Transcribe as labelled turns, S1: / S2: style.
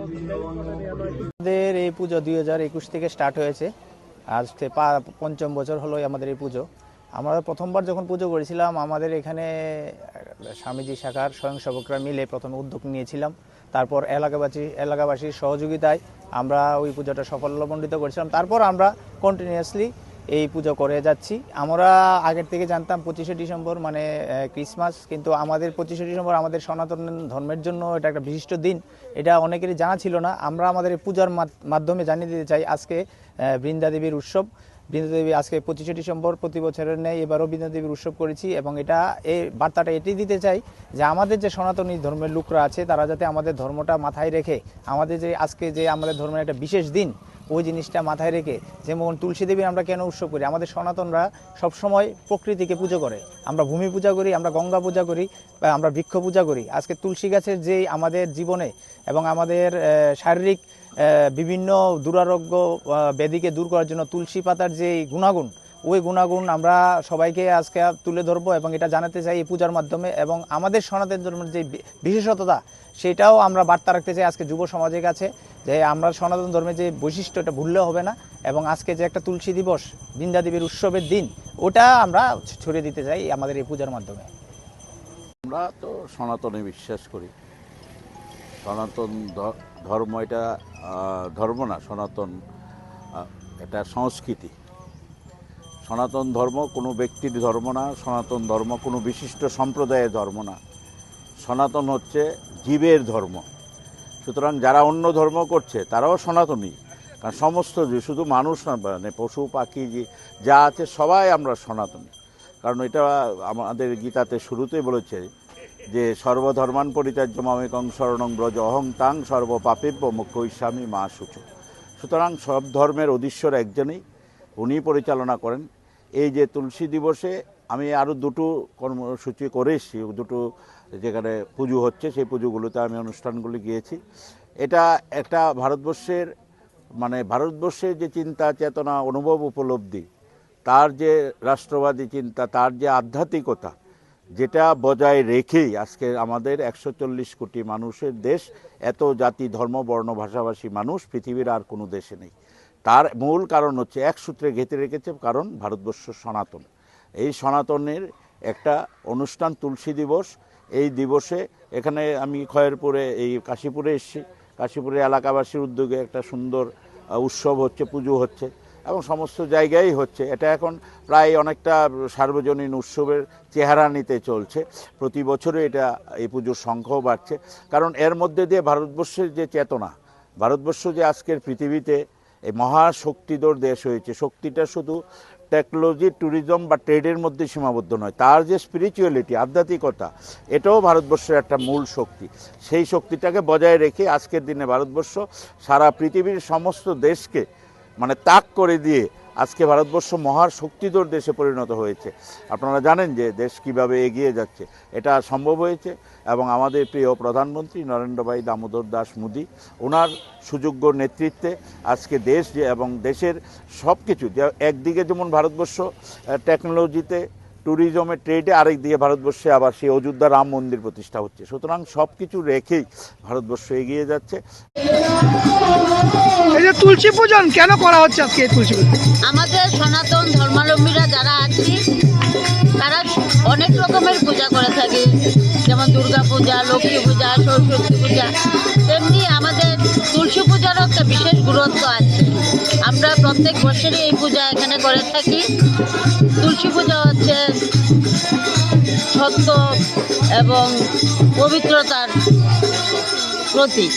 S1: আমাদের এই পুজো দুই হাজার একুশ থেকে স্টার্ট হয়েছে। আজ পঞ্চম বছর হলো আমাদের এই পুজো। আমরা প্রথমবার যখন পুজো করেছিলাম, আমাদের এখানে স্বামীজি শাখার স্বয়ংসেবকরা মিলে প্রথমে উদ্যোগ নিয়েছিলাম। তারপর এলাকাবাসী, এলাকাবাসীর সহযোগিতায় আমরা ওই পুজোটা সাফল্যমণ্ডিত করেছিলাম। তারপর আমরা কন্টিনিউয়াসলি এই পুজো করে যাচ্ছি। আমরা আগের থেকে জানতাম পঁচিশে ডিসেম্বর মানে ক্রিসমাস কিন্তু আমাদের পঁচিশে ডিসেম্বর আমাদের সনাতন ধর্মের জন্য এটা একটা বিশিষ্ট দিন। এটা অনেকেরই জানা ছিল না। আমরা আমাদের পূজার মাধ- মাধ্যমে জানিয়ে দিতে চাই আজকে আহ, বৃন্দা দেবীর উৎসব। বৃন্দা দেবী আজকে পঁচিশে ডিসেম্বর প্রতি বছরের নেই এবারও বৃন্দা দেবীর উৎসব করেছি এবং এটা এই বার্তাটা এটি দিতে চাই যে আমাদের যে সনাতনী ধর্মের লোকরা আছে তারা যাতে আমাদের ধর্মটা মাথায় রেখে আমাদের যে আজকে যে আমাদের ধর্মের একটা বিশেষ দিন ওই জিনিসটা মাথায় রেখে যেমন তুলসী দেবীর আমরা কেন উৎসব করি? আমাদের সনাতনরা সবসময় প্রকৃতিকে পুজো করে। আমরা ভূমি পূজা করি, আমরা গঙ্গা পূজা করি আমরা বৃক্ষ পূজা করি। আজকে তুলসী গাছের যেই আমাদের জীবনে এবং আমাদের শারীরিক বিভিন্ন দুরারোগ্য ব্যাধিকে দূর করার জন্য তুলসী পাতার যে গুণাগুণ, ওই গুণাগুণ আমরা সবাইকে আজকে তুলে ধরবো এবং এটা জানাতে চাই এই পূজার মাধ্যমে এবং আমাদের সনাতন ধর্মের যে বিশেষততা সেটাও আমরা বার্তা রাখতে চাই আজকে যুব সমাজের কাছে। যে আমরা সনাতন ধর্মের যে বৈশিষ্ট্য এটা ভুললেও হবে না, এবং আজকে যে একটা তুলসী দিবস বৃন্দা দেবীর উৎসবের দিন, ওটা আমরা ছড়িয়ে দিতে চাই আমাদের এই পূজার মাধ্যমে।
S2: আমরা তো সনাতনে বিশ্বাস করি। সনাতন ধর্ম এটা ধর্ম না, সনাতন এটা সংস্কৃতি। সনাতন ধর্ম কোনো ব্যক্তির ধর্ম না, সনাতন ধর্ম কোনো বিশিষ্ট সম্প্রদায়ের ধর্ম না। সনাতন হচ্ছে জীবের ধর্ম। সুতরাং যারা অন্য ধর্ম করছে তারাও সনাতনী। কারণ সমস্ত জীব, শুধু মানুষ না মানে পশু পাখি যে- যা আছে সবাই আমরা সনাতনী। কারণ এটা আমাদের গীতাতে শুরুতেই বলেছে যে সর্বধর্মান পরিত্যাজ্য মামেকং শরণং ব্রজ অহং তাং সর্বপাপেব্য মুখ্য ইস্বামী মা সূচ। সুতরাং সব ধর্মের অধীশ্বর একজনই উনি পরিচালনা করেন। এই যে তুলসী দিবসে আমি আরও দুটো কর্মসূচি করে এসেছি। দুটো যেখানে পুজো হচ্ছে, সেই পুজোগুলোতে আমি অনুষ্ঠানগুলি গিয়েছি। এটা একটা ভারতবর্ষের মানে ভারতবর্ষের যে চিন্তা, চেতনা, অনুভব উপলব্ধি, তার যে রাষ্ট্রবাদী চিন্তা, তার যে আধ্যাত্মিকতা, যেটা বজায় রেখেই আজকে আমাদের একশো চল্লিশ কোটি মানুষের দেশ, এত জাতি, ধর্ম, বর্ণ, ভাষাভাষী মানুষ পৃথিবীর আর কোনো দেশে নেই। তার মূল কারণ হচ্ছে এক সূত্রে ঘেঁটে রেখেছে কারণ ভারতবর্ষ সনাতন। এই সনাতনের একটা অনুষ্ঠান, তুলসী দিবস। এই দিবসে এখানে আমি খয়েরপুরে, এই কাশীপুরে এসেছি। কাশীপুরে এলাকাবাসীর উদ্যোগে একটা সুন্দর উৎসব হচ্ছে, পুজো হচ্ছে এবং সমস্ত জায়গায় হচ্ছে। এটা এখন প্রায় অনেকটা সার্বজনীন উৎসবের চেহারা নিতে চলছে। প্রতি বছরে এটা, এই পুজোর সংখ্যাও বাড়ছে। কারণ এর মধ্যে দিয়ে ভারতবর্ষের যে চেতনা, ভারতবর্ষ যে আজকের পৃথিবীতে এই মহাশক্তিধর দেশ হয়েছে, শক্তিটা শুধু টেকনোলজি, ট্যুরিজম বা ট্রেডের মধ্যে সীমাবদ্ধ নয়। তার যে স্পিরিচুয়ালিটি আধ্যাত্মিকতা, এটাও ভারতবর্ষের একটা মূল শক্তি। সেই শক্তিটাকে বজায় রেখে আজকের দিনে ভারতবর্ষ সারা পৃথিবীর সমস্ত দেশকে মানে তাক করে দিয়ে আজকে ভারতবর্ষ মহার শক্তিধর দেশে পরিণত হয়েছে। আপনারা জানেন যে দেশ কীভাবে এগিয়ে যাচ্ছে, এটা সম্ভব হয়েছে এবং আমাদের প্রিয় প্রধানমন্ত্রী নরেন্দ্রভাই দামোদর দাস মোদী, ওনার সুযোগ্য নেতৃত্বে আজকে দেশ যে এবং দেশের সব কিছু একদিকে যেমন ভারতবর্ষ টেকনোলজিতে ট্যুরিজমে ট্রেডে আরেক দিকে ভারতবর্ষে আবার সেই অযোধ্যা রাম মন্দির প্রতিষ্ঠা হচ্ছে। সুতরাং সব কিছু রেখেই ভারতবর্ষ এগিয়ে যাচ্ছে।
S3: এই যে তুলসী পূজন কেন করা হচ্ছে আজকে এই তুলসী
S4: আমাদের সনাতন ধর্মাবলম্বীরা যারা আছি তারা অনেক রকমের পূজা করে থাকি। যেমন দুর্গা পূজা, লক্ষ্মী পূজা, সরস্বতী পূজা। তেমনি আমাদের তুলসী পূজারও একটা বিশেষ গুরুত্ব আছে। আমরা প্রত্যেক বছরই এই পূজা এখানে করে থাকি। তুলসী পূজা হচ্ছে সত্য এবং পবিত্রতার প্রতীক।